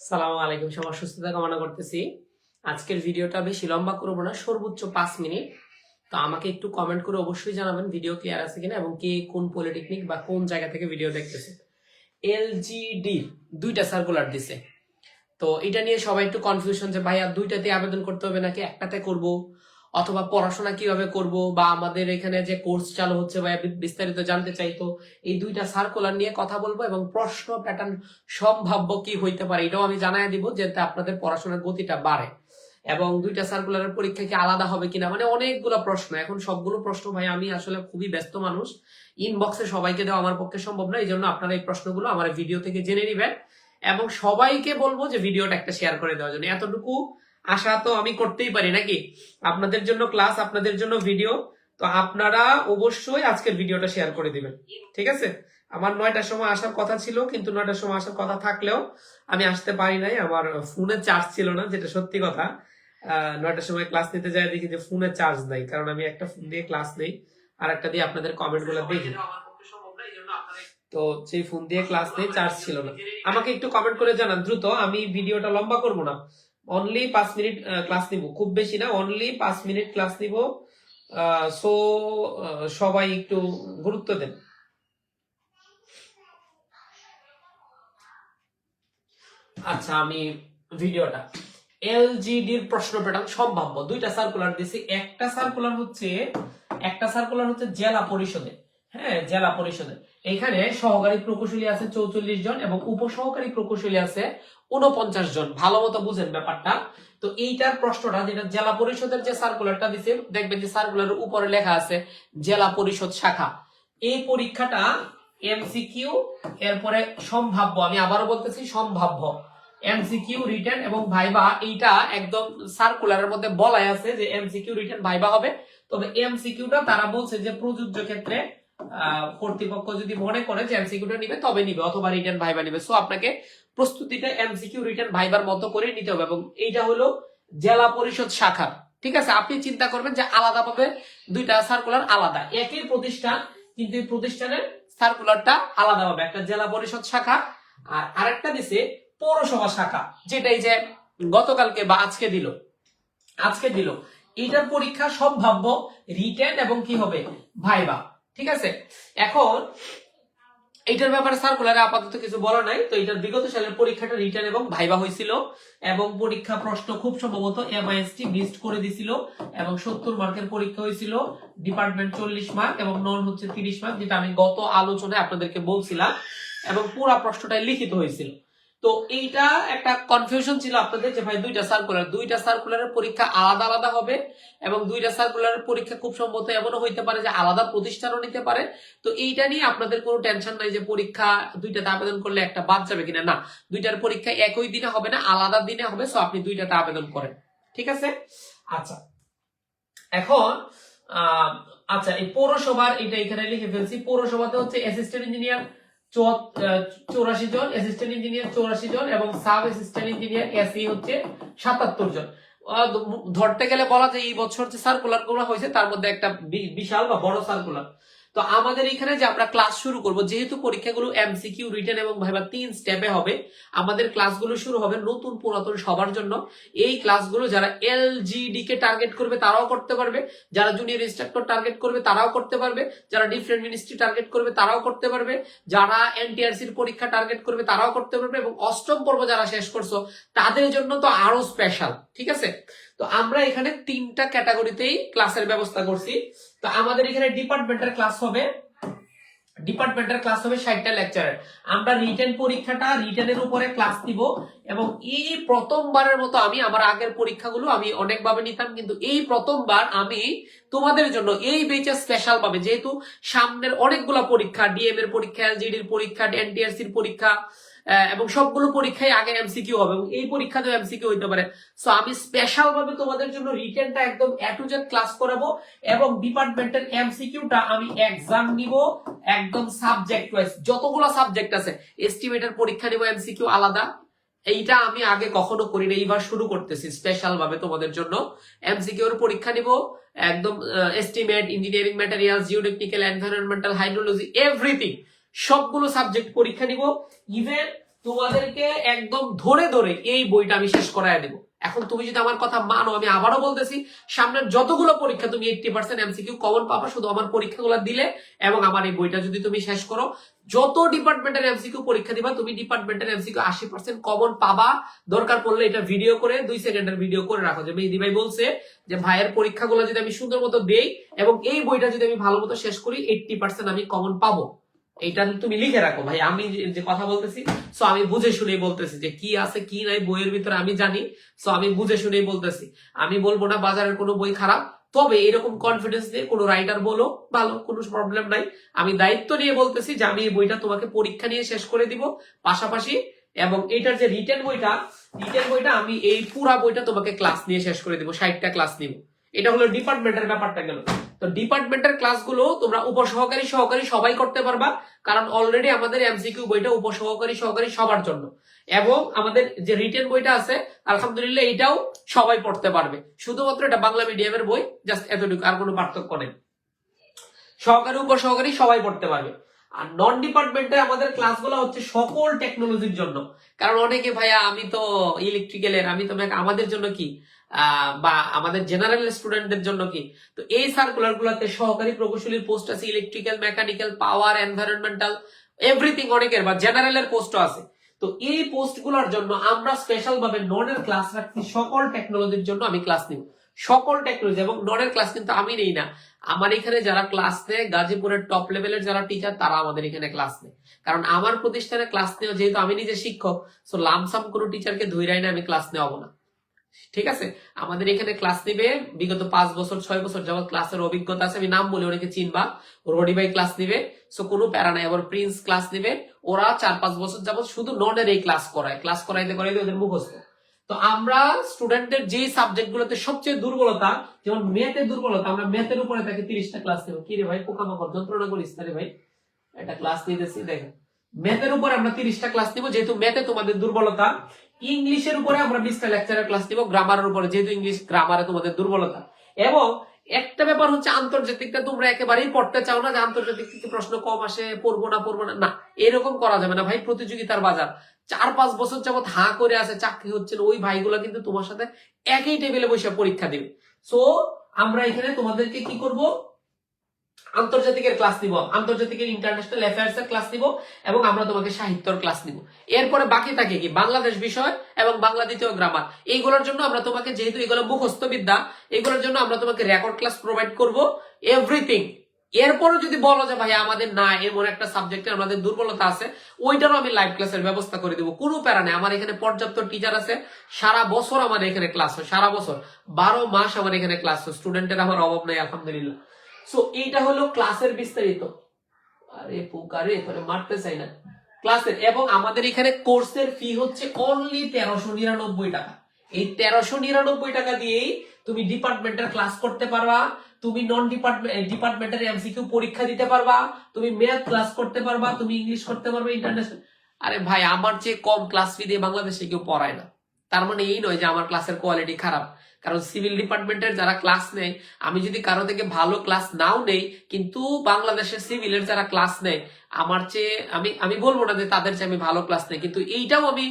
সালাম আলাইকুম, সবার সুস্থতা কামনা করতেছি। আজকের ভিডিওটা বেশি লম্বা করব না, সর্বোচ্চ পাঁচ মিনিট। তো আমাকে একটু কমেন্ট করে অবশ্যই জানাবেন ভিডিও ক্লিয়ার আছে কিনা এবং কে কোন পলিটেকনিক বা কোন জায়গা থেকে ভিডিও দেখতেছে। এলজিডি দুইটা সার্কুলার দিছে। তো এটা নিয়ে সবাই একটু কনফিউশন যে, ভাইয়া দুইটাতে আবেদন করতে হবে নাকি? একটাতে করব? অথবা পড়াশোনা কীভাবে করব, বা আমাদের এখানে যে কোর্স চালু হচ্ছে বি- বিস্তারিত জানতে চাই তো এই দুইটা সার্কুলার নিয়ে কথা বলব এবং প্রশ্ন প্যাটার্ন সম্ভাব্য কি হইতে পারে এটাও আমি জানাই দিব যাতে আপনাদের পড়াশোনার গতিটা বাড়ে। এবং দুইটা সার্কুলারের পরীক্ষা কি আলাদা হবে কিনা মানে অনেকগুলো প্রশ্ন। এখন সবগুলো প্রশ্ন ভাই, আমি আসলে খুবই ব্যস্ত মানুষ। ইনবক্সে সবাইকে দেওয়া আমার পক্ষে সম্ভব না এই জন্য আপনারা এই প্রশ্নগুলো আমার ভিডিও থেকে জেনে নেবেন। এবং সবাইকে বলব যে ভিডিওটা একটা শেয়ার করে দেওয়ার জন্য। এতটুকু আশা তো আমি করতেই পারি, নাকি? আপনাদের জন্য ক্লাস আপনাদের জন্য ভিডিও তো আপনারা অবশ্যই আজকের ভিডিওটা শেয়ার করে দিবেন, ঠিক আছে? আমার নয়টার সময় আসার কথা ছিল, কিন্তু নয়টার সময় আসার কথা থাকলেও আমি আসতে পারি নাই। আমার ফোনে চার্জ ছিল না, যেটা সত্যি কথা। নয়টার সময় ক্লাস নিতে যাই দেখি যে ফোনে চার্জ নাই, কারণ আমি একটা ফোন দিয়ে ক্লাস নেই, আর একটা দিয়ে আপনাদের কমেন্টগুলো দেখি। তো সেই ফোন দিয়ে ক্লাস নেই চার্জ ছিল না। আমাকে একটু কমেন্ট করে জানান, দ্রুত। আমি ভিডিওটা লম্বা করব না। অনলি পাঁচ মিনিট ক্লাস নিব। খুব বেশি না অনলি পাঁচ মিনিট ক্লাস নিব। সো সবাই একটু গুরুত্ব দেন। আচ্ছা আমি ভিডিওটা। এলজিডির প্রশ্ন প্যাটার্ন সম্ভাব্য। দুইটা সার্কুলার দিছি। একটা সার্কুলার হচ্ছে, একটা সার্কুলার হচ্ছে জেলা পরিষদে। হ্যাঁ জেলা পরিষদে। এখানে সহকারী প্রকৌশলী আছে চৌচল্লিশ জন এবং উপসহকারী প্রকৌশলী আছে উনপঞ্চাশ জন। ভালো মতো বুঝেন ব্যাপারটা। তো এইটার প্রশ্নটা যেটা জেলা পরিষদের যে সার্কুলারটা দিছে, দেখবেন যে সার্কুলারের উপরে লেখা আছে জেলা পরিষদ শাখা। এই পরীক্ষাটা এমসিকিউ এরপরে সম্ভাব্য, আমি আবারও বলতেছি সম্ভাব্য। এমসিকিউ রিটার্ন এবং ভাইবা এইটা একদম সার্কুলারের মধ্যে বলাই আছে যে এমসিকিউ রিটার্ন ভাইবা হবে। তবে এমসিকিউটা তারা বলছে যে প্রযোজ্য ক্ষেত্রে কর্তৃপক্ষ যদি মনে করে যে এমসিকিউটা নিবে, তবে নিবে অথবা রিটার্ন ভাইবা নিবে। সো আপনাকে প্রস্তুতিটা এমসিকিউ রিটার্ন ভাইবার মতো করে নিতে হবে এবং এইটা হলো জেলা পরিষদ শাখা। ঠিক আছে? আপনি চিন্তা করবেন যে আলাদাভাবে দুইটা সার্কুলার আলাদা। একই প্রতিষ্ঠান, কিন্তু এই প্রতিষ্ঠানের সার্কুলারটা আলাদা হবে। একটা জেলা পরিষদ শাখা আর আরেকটা দিছে পৌরসভা শাখা যেটা এই যে গতকালকে বা আজকে দিল। আজকে দিল। এইটার পরীক্ষা সম্ভাব্য রিটেন এবং কি হবে? ভাইবা ঠিক আছে? এখন, এইটার ব্যাপারে সার্কুলারে আপাতত কিছু বলা নাই। তো এটার বিগত সালের পরীক্ষাটা রিটার্ন এবং ভাইবা হয়েছিল এবং পরীক্ষা প্রশ্ন খুব সম্ভবত এমআইএসটি লিস্ট করে দিছিল এবং সত্তর মার্কের পরীক্ষা হয়েছিল। ডিপার্টমেন্ট চল্লিশ মার্ক এবং নন হচ্ছে তিরিশ মার্ক যেটা আমি গত আলোচনায় আপনাদেরকে বলছিলাম এবং পুরা প্রশ্নটাই লিখিত হয়েছিল। তো এইটা একটা কনফিউশন ছিল আপনাদের যে ভাই দুইটা সার্কুলার দুইটা সার্কুলারের পরীক্ষা আলাদা আলাদা হবে এবং দুইটা সার্কুলারের পরীক্ষা খুব সম্ভবত এমনও হইতে পারে যে আলাদা প্রতিষ্ঠানও নিতে পারে। তো এইটা নিয়ে আপনাদের কোনো টেনশন নাই যে পরীক্ষা দুইটাতে আবেদন করলে একটা বাদ যাবে কিনা। না, দুইটার পরীক্ষা একই দিনে হবে না, আলাদা দিনে হবে সো আপনি দুইটাতে আবেদন করেন। ঠিক আছে? আচ্ছা। এখন আচ্ছা এই পৌরসভার এটা এখানে লিখে ফেলছি, পৌরসভাতে হচ্ছে অ্যাসিস্ট্যান্ট ইঞ্জিনিয়ার চৌরাশি জন অ্যাসিস্ট্যান্ট ইঞ্জিনিয়ার চৌরাশি জন এবং সাব অ্যাসিস্ট্যান্ট ইঞ্জিনিয়ার এসি হচ্ছে সাতাত্তর জন। ধরতে গেলে বলা যায় এই বছর যে সার্কুলারগুলো হয়েছে, তার মধ্যে একটা বিশাল বা বড় সার্কুলার তো আমাদের এখানে যে আমরা ক্লাস শুরু করব, যেহেতু পরীক্ষাগুলো এমসিকিউ রিটেন এবং ভাইবা তিন স্টেপে হবে, আমাদের ক্লাসগুলো শুরু হবে নতুন পুরাতন সবার জন্য। এই ক্লাসগুলো যারা এলজিডি কে টার্গেট করবে, তারাও করতে পারবে। যারা জুনিয়র ইনস্ট্রাক্টর টার্গেট করবে, তারাও করতে পারবে। যারা ডিফারেন্ট মিনিস্ট্রি টার্গেট করবে, তারাও করতে পারবে। যারা এনটিআরসির পরীক্ষা টার্গেট করবে, তারাও করতে পারবে এবং অষ্টম পর্ব যারা শেষ করছ, তাদের জন্য তো আরও স্পেশাল ঠিক আছে? তো আমরা এখানে তিনটা ক্যাটাগরিতেই ক্লাসের ব্যবস্থা করছি। তো আমাদের এখানে ডিপার্টমেন্টের ক্লাস হবে ডিপার্টমেন্টের ক্লাস হবে ষাটটা লেকচারের আমরা রিটেন পরীক্ষাটা রিটেনের উপরে ক্লাস দিব এবং এই প্রথমবারের মতো আমি আমার আগের পরীক্ষাগুলো আমি অনেকভাবে নিতাম, কিন্তু এই প্রথমবার আমি তোমাদের জন্য এই বেচে স্পেশাল পাবে। যেহেতু সামনের অনেকগুলো পরীক্ষা ডিএম এর পরীক্ষা এলজিডির পরীক্ষা এনটিআরসির পরীক্ষা এবং সবগুলো পরীক্ষায় আগে এমসিকিউ হবে এবং এই পরীক্ষাতেও এমসিকিউ হইতে পারে। সো আমি স্পেশাল ভাবে তোমাদের জন্য রিটেনটা একদম এ টু জেড ক্লাস করাবো এবং ডিপার্টমেন্টের এমসিকিউটা আমি এক্সাম নিব একদম সাবজেক্ট ওয়াইজ যতগুলো সাবজেক্ট আছে এস্টিমেটের পরীক্ষা নিব এমসিকিউ আলাদা। এইটা আমি আগে কখনো করি না এইবার শুরু করতেছি স্পেশাল ভাবে তোমাদের জন্য। এমসিকিউ এর পরীক্ষা নিব, একদম estimate engineering materials geotechnical environmental hydrology everything সবগুলো সাবজেক্ট পরীক্ষা নিব ইভেন তোমাদেরকে একদম ধরে ধরে এই বইটা আমি শেষ করায় দেবো। এখন তুমি যদি আমার কথা মানো, আমি আবারও বলতেছি, সামনের যতগুলো পরীক্ষা তুমি এইটটি পার্সেন্ট এমসিকিউ কমন পাবা, শুধু আমার পরীক্ষাগুলো দিলে এবং আমার এই বইটা যদি তুমি শেষ করো, যত ডিপার্টমেন্টের এমসিকিউ পরীক্ষা দিবা, তুমি ডিপার্টমেন্টের এমসিকিউ আশি পার্সেন্ট কমন পাবা। দরকার পড়লে এটা ভিডিও করে, দুই সেকেন্ডের ভিডিও করে রাখো। যে মেহেদি ভাই বলছে যে, ভাইয়ের পরীক্ষাগুলো যদি আমি সুন্দর মতো দেই এবং এই বইটা যদি আমি ভালো মতো শেষ করি এইটটি পার্সেন্ট আমি কমন পাবো। এইটা তুমি লিখে রাখো, ভাই। আমি যে- কথা বলতেছি সো আমি বুঝে শুনেই বলতেছি যে কি আছে, কি নাই, বইয়ের ভিতরে আমি জানি সো আমি বুঝে শুনেই বলতেছি। আমি বলব না বাজারের কোনো বই খারাপ, তবে এরকম কনফিডেন্স দিয়ে কোনো রাইটার বলো, ভালো, কোনো প্রবলেম নাই। আমি দায়িত্ব নিয়ে বলতেছি যে আমি এই বইটা তোমাকে পরীক্ষা নিয়ে শেষ করে দিব। পাশাপাশি, এবং এটার যে রিটেন বইটা রিটেন বইটা আমি এই পুরা বইটা তোমাকে ক্লাস নিয়ে শেষ করে দিব, ষাটটা ক্লাস নিব। এটা হলো ডিপার্টমেন্টের ব্যাপারটা গেল। তো ডিপার্টমেন্টের ক্লাসগুলো তোমরা উপসহকারী সহকারী সবাই করতে পারবা, কারণ অলরেডি আমাদের এমসিকিউ বইটা উপসহকারী সহকারী সবার জন্য। এবং আমাদের যে রিটেন বইটা আছে, আলহামদুলিল্লাহ এটাও সবাই পড়তে পারবে। শুধুমাত্র এটা বাংলা মিডিয়ামের বই জাস্ট এতটুকু, আর কোনো পার্থক্য নেই। সহকারী, উপসহকারী সবাই পড়তে পারবে। আর নন ডিপার্টমেন্টে আমাদের ক্লাসগুলো হচ্ছে সকল টেকনোলজির জন্য। কারণ অনেকে, ভাইয়া, আমি তো ইলেকট্রিক্যালের আমি তো আমাদের জন্য কি? বা আমাদের জেনারেল স্টুডেন্টদের জন্য কি? তো এই সার্কুলার গুলাতে সহকারী প্রকৌশলীর পোস্ট আছে electrical mechanical power environmental everything অনেকের, বা জেনারেলের পোস্টও আছে। তো এই পোস্টগুলোর জন্য আমরা স্পেশাল ভাবে ননের ক্লাস রাখছি, সকল টেকনোলজির জন্য আমি ক্লাস নিব। সকল টেকনোলজি এবং ননের ক্লাস কিন্তু আমি নেই না। আমার এখানে যারা ক্লাস নেয়, গাজীপুরের টপ লেভেলের যারা টিচার তারা আমাদের এখানে ক্লাস নেয়। কারণ আমার প্রতিষ্ঠানে ক্লাস নেওয়া যেহেতু আমি নিজে শিক্ষক সো লামসাম কোনো টিচারকে ধৈরাই না আমি ক্লাস নেওয়াবো না। ঠিক আছে? আমাদের এখানে ক্লাস নিবে, বিগত পাঁচ বছর, ছয় বছর যাবত ক্লাসের অভিজ্ঞতা আছে, আমি নাম বলে অনেকে চিনবা। রডি ভাই ক্লাস নিবে সো কোনো প্যারা নাই, আবার প্রিন্স ক্লাস নিবে। ওরা চার পাঁচ বছর যাবত শুধু ননের এই ক্লাস করায় ক্লাস করাইতে করাইতে ওদের মুখস্থ। তো আমরা স্টুডেন্টদের যে সাবজেক্ট গুলোতে সবচেয়ে দুর্বলতা, যেমন ম্যাথের দুর্বলতা, আমরা ম্যাথের উপরে তাকে তিরিশটা ক্লাস নেব কি রে ভাই? পোকামাকড় যন্ত্রণা করিস রে ভাই। একটা ক্লাস নিতেছি, দেখেন। ম্যাথের উপর আমরা তিরিশটা ক্লাস নিব, যেহেতু ম্যাথে তোমাদের দুর্বলতা ইংলিশের উপরে আমরা বিশটা লেকচারের ক্লাস নিব গ্রামারের উপরে, যেহেতু ইংলিশ গ্রামারে তোমাদের দুর্বলতা। এবং একটা ব্যাপার হচ্ছে আন্তর্জাতিকটা তোমরা একেবারেই পড়তে চাও না যে আন্তর্জাতিক থেকে প্রশ্ন কম আসে, পড়ব না পড়ব না। না, এরকম করা যাবে না। ভাই, প্রতিযোগিতার বাজার। চার পাঁচ বছর যাবত হাঁ করে আছে চাকরি হচ্ছে না। ওই ভাইগুলো কিন্তু তোমার সাথে একই টেবিলে বসে পরীক্ষা দিবে। সো আমরা এখানে তোমাদেরকে কি করব? আন্তর্জাতিকের ক্লাস নিব, আন্তর্জাতিকের ইন্টারন্যাশনাল অ্যাফেয়ার্স এর ক্লাস নিব এবং আমরা তোমাকে সাহিত্যর ক্লাস নিব। এরপরে বাকি থাকে কি? বাংলাদেশ বিষয় এবং বাংলা দ্বিতীয় গ্রামার এইগুলোর জন্য আমরা তোমাকে যেহেতু এগুলো মুখস্থ বিদ্যা, এগুলোর জন্য আমরা তোমাকে রেকর্ড ক্লাস প্রোভাইড করব এভরিথিং এরপরও যদি বলো যে ভাই আমাদের না এমন একটা সাবজেক্টে আমাদের দুর্বলতা আছে, ওইটারও আমি লাইভ ক্লাসের ব্যবস্থা করে দেবো। কোনো প্যারা নেই, আমার এখানে পর্যাপ্ত টিচার আছে, সারা বছর আমার এখানে ক্লাস হয়, সারা বছর। বারো মাস আমার এখানে ক্লাস হয় স্টুডেন্টের আমার অভাব নাই, আলহামদুলিল্লাহ। সো এইটা হলো ক্লাসের বিস্তারিত। আরে পুকারে তোরে মারতে চাই না। ক্লাসের এবং আমাদের এখানে কোর্সের ফি হচ্ছে অনলি তেরোশো নিরানব্বই টাকা। এই তেরোশো নিরানব্বই টাকা দিয়েই তুমি ডিপার্টমেন্টের ক্লাস করতে পারবা, তুমি নন ডিপার্টমেন্ট ডিপার্টমেন্টের এমসিকিউ পরীক্ষা দিতে পারবা, তুমি ম্যাথ ক্লাস করতে পারবা, তুমি ইংলিশ করতে পারবে ইন্টারন্যাশনাল আরে ভাই, আমার চেয়ে কম ক্লাস ফি দিয়ে বাংলাদেশে কেউ পড়ায় না। তার মানে এই নয় যে আমার ক্লাসের কোয়ালিটি খারাপ। কারণ সিভিল ডিপার্টমেন্টের যারা ক্লাস নেয়, আমি যদি কারও থেকে ভালো ক্লাস নাও নেই, কিন্তু বাংলাদেশের সিভিলের যারা ক্লাস নেয়, আমার চেয়ে আমি আমি বলব না যে তাদের চেয়ে আমি ভালো ক্লাস নেই, কিন্তু এইটাও আমি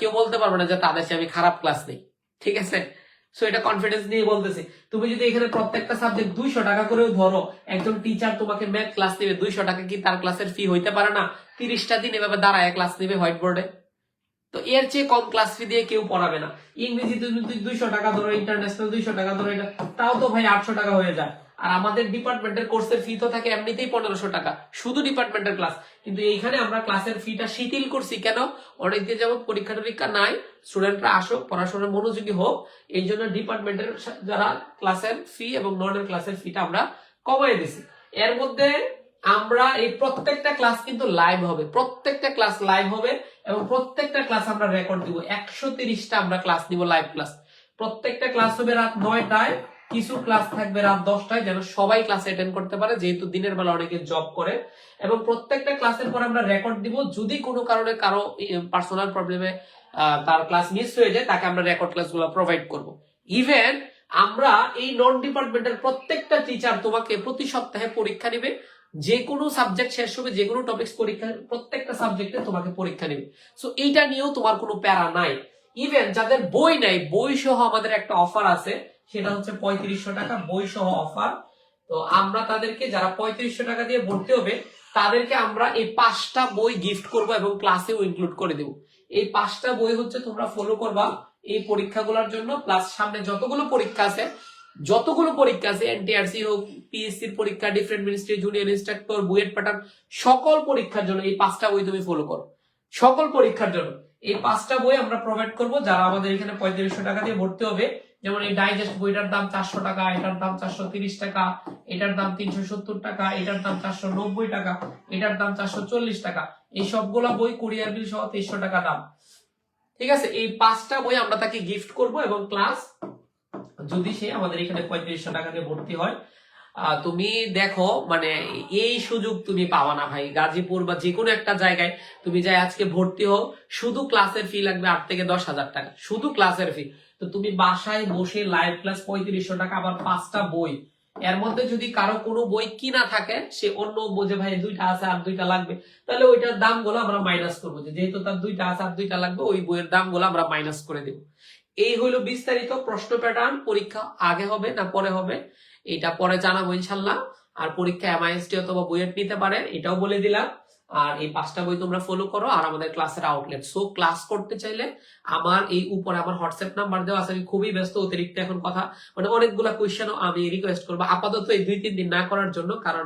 কেউ বলতে পারব না যে তাদের চেয়ে আমি খারাপ ক্লাস নেই। ঠিক আছে? সো এটা কনফিডেন্স নিয়ে বলতেছি। তুমি যদি এখানে প্রত্যেকটা সাবজেক্ট দুইশো টাকা করেও ধরো, একজন টিচার তোমাকে ম্যাথ ক্লাস নেবে, দুইশো টাকা কি তার ক্লাসের ফি হইতে পারে না? তিরিশটা দিন এভাবে দাঁড়ায় ক্লাস নেবে হোয়াইট বোর্ডে তো এর চেয়ে কম ক্লাস ফি দিয়ে কেউ পড়াবে না। ইংরেজি দুইশো টাকা ধরো ইন্টারন্যাশনাল দুইশো টাকা ধরো, এটা তাও তো ভাই আটশো টাকা হয়ে যায়। আর আমাদের ডিপার্টমেন্টের কোর্সের ফি তো থাকে এমনিতেই পনেরোশো টাকা। শুধু ডিপার্টমেন্টের ক্লাস কিন্তু এইখানে আমরা ক্লাসের ফিটা শিথিল করছি কেন? অনেকদিন যেমন পরীক্ষা টরীক্ষা নাই স্টুডেন্টরা আসুক পড়াশোনায় মনোযোগী হোক, এই জন্য ডিপার্টমেন্টের যারা ক্লাসের ফি এবং ননের ক্লাসের ফিটা আমরা কমাই দিছি। এর মধ্যে আমরা এই প্রত্যেকটা ক্লাস কিন্তু লাইভ হবে। প্রত্যেকটা ক্লাস লাইভ হবে। এবং প্রত্যেকটা ক্লাস আমরা রেকর্ড দিব। একশো তিরিশটা আমরা ক্লাস নিব লাইভ ক্লাস প্রত্যেকটা ক্লাস হবে রাত নয়টায়। কিছু ক্লাস থাকবে রাত দশটায় যেন সবাই ক্লাস অ্যাটেন্ড করতে পারে, যেহেতু দিনের বেলা অনেকে জব করে। এবং প্রত্যেকটা ক্লাসের পর আমরা রেকর্ড দিব। যদি কোনো কারণে কারও পার্সোনাল প্রবলেমে তার ক্লাস মিস হয়ে যায়, তাকে আমরা রেকর্ড ক্লাসগুলো প্রোভাইড করব। ইভেন আমরা এই নন ডিপার্টমেন্টের প্রত্যেকটা টিচার তোমাকে প্রতি সপ্তাহে পরীক্ষা নিবে। যে কোনো সাবজেক্ট শেষ হবে যে কোনো টপিক্স পরীক্ষা, প্রত্যেকটা সাবজেক্টে তোমাকে পরীক্ষা নেবে। সো এইটা নিয়েও তোমার কোনো প্যারা নাই। ইভেন যাদের বই নাই বই সহ আমাদের একটা অফার আছে, সেটা হচ্ছে পঁয়ত্রিশশো টাকা বই সহ অফার তো আমরা তাদেরকে, যারা পঁয়ত্রিশশো টাকা দিয়ে ভর্তি হবে, তাদেরকে আমরা এই পাঁচটা বই গিফট করব এবং ক্লাসেও ইনক্লুড করে দেব। এই পাঁচটা বই হচ্ছে তোমরা ফলো করবা এই পরীক্ষাগুলোর জন্য। প্লাস সামনে যতগুলো পরীক্ষা আছে, যতগুলো পরীক্ষা আছে এনটিআরসি হোক পিএসসির পরীক্ষা different ministry junior instructor BUET pattern সকল পরীক্ষার জন্য এই পাঁচটা বই তুমি ফলো করো। সকল পরীক্ষার জন্য। এই পাঁচটা বই আমরা প্রোভাইড করব, যারা আমাদের এখানে পঁয়ত্রিশশো টাকা দিয়ে ভর্তি হবে যেমন এই ডাইজেস্ট বইটার দাম চারশো টাকা, এটার দাম চারশো তিরিশ টাকা, এটার দাম তিনশো সত্তর টাকা, এটার দাম চারশো নব্বই টাকা, এটার দাম চারশো চল্লিশ টাকা। এই সবগুলা বই কুরিয়ার বিল সহ তেইশশো টাকা দাম। ঠিক আছে? এই পাঁচটা বই আমরা তাকে গিফট করব এবং ক্লাস যদি সে আমাদের এখানে পঁয়ত্রিশশো টাকা দিয়ে ভর্তি হয় তুমি দেখো মানে এই সুযোগ তুমি পাবা না ভাই। গাজীপুর বা যে কোনো একটা জায়গায় তুমি যাই আজকে ভর্তি হও, শুধু ক্লাসের ফি লাগবে আট থেকে দশ হাজার টাকা। শুধু ক্লাসের ফি তো তুমি বাসায় বসে লাইভ ক্লাস পঁয়ত্রিশশো টাকা, আবার পাঁচটা বই। এর মধ্যে যদি কারও কোনো বই কিনা থাকে, সে অন্য বোঝে, ভাই, দুইটা আছে আর দুইটা লাগবে। তাহলে ওইটার দামগুলো আমরা মাইনাস করব। যেহেতু তার দুইটা আছে আর দুইটা লাগবে, ওই বইয়ের দামগুলো আমরা মাইনাস করে দেবো। এই হইল বিস্তারিত প্রশ্ন প্যাটার্ন পরীক্ষা আগে হবে না পরে হবে, এটা পরে জানাব ইনশাল্লাহ। আর পরীক্ষা এমআইএসটি অথবা বুয়েট নিতে পারে, এটাও বলে দিলাম। আর এই পাঁচটা বই তোমরা ফলো করো আর আমাদের ক্লাসের আউটলেট সো ক্লাস করতে চাইলে আমার এই উপরে আমার হোয়াটসঅ্যাপ নাম্বার দেওয়া আছে, আমি খুবই ব্যস্ত, অতিরিক্ত এখন কথা মানে অনেকগুলা কোয়েশ্চেন আমি রিকোয়েস্ট করব। আপাতত এই দুই, তিন দিন না করার জন্য, কারণ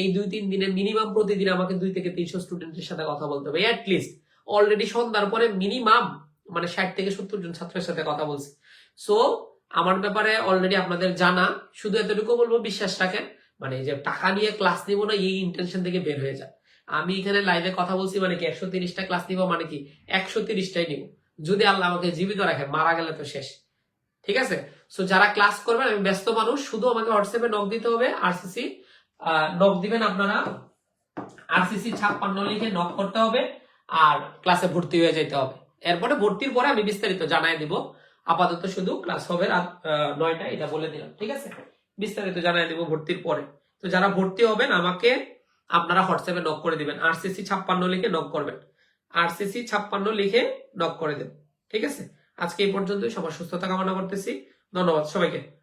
এই দুই, তিন দিনে মিনিমাম প্রতিদিন আমাকে দুই থেকে তিনশো স্টুডেন্টের সাথে কথা বলতে হবে। লিস্ট অলরেডি সন্ধ্যার পরে মিনিমাম মানে ষাট থেকে সত্তর জন ছাত্রের সাথে কথা বলছি। সো আমার ব্যাপারে অলরেডি আপনাদের জানা, শুধু এতটুকু বলব, বিশ্বাস রাখেন মানে যে টাকা নিয়ে ক্লাস নিব না, এই ইন্টেনশন থেকে বের হয়ে যায় আমি এখানে লাইভে কথা বলছি মানে কি, একশো তিরিশটা ক্লাস নিব মানে কি, একশো তিরিশটাই নিব। যদি আল্লাহ আমাকে জীবিত রাখে, মারা গেলে তো শেষ। ঠিক আছে? সো যারা ক্লাস করবেন, আমি ব্যস্ত মানুষ, শুধু আমাকে হোয়াটসঅ্যাপে নক দিতে হবে আরসিসি নক দিবেন আপনারা। আরসিসি ছাপ্পান্ন লিখে নক করতে হবে, আর ক্লাসে ভর্তি হয়ে যেতে হবে। এরপরে ভর্তির পরে আমি বিস্তারিত জানাই দিব। আপাতত শুধু ক্লাস হবে রাত নয়টা এটা বলে দিলাম। ঠিক আছে? বিস্তারিত জানাই দিব ভর্তির পরে। তো যারা ভর্তি হবেন, আমাকে আপনারা হোয়াটসঅ্যাপে নক করে দিবেন। আরসিসি ছাপ্পান্ন লিখে নক করবেন। আরসিসি ছাপ্পান্ন লিখে নক করে দেবেন ঠিক আছে? আজকে এই পর্যন্তই। সবার সুস্থতা কামনা করতেছি। ধন্যবাদ সবাইকে।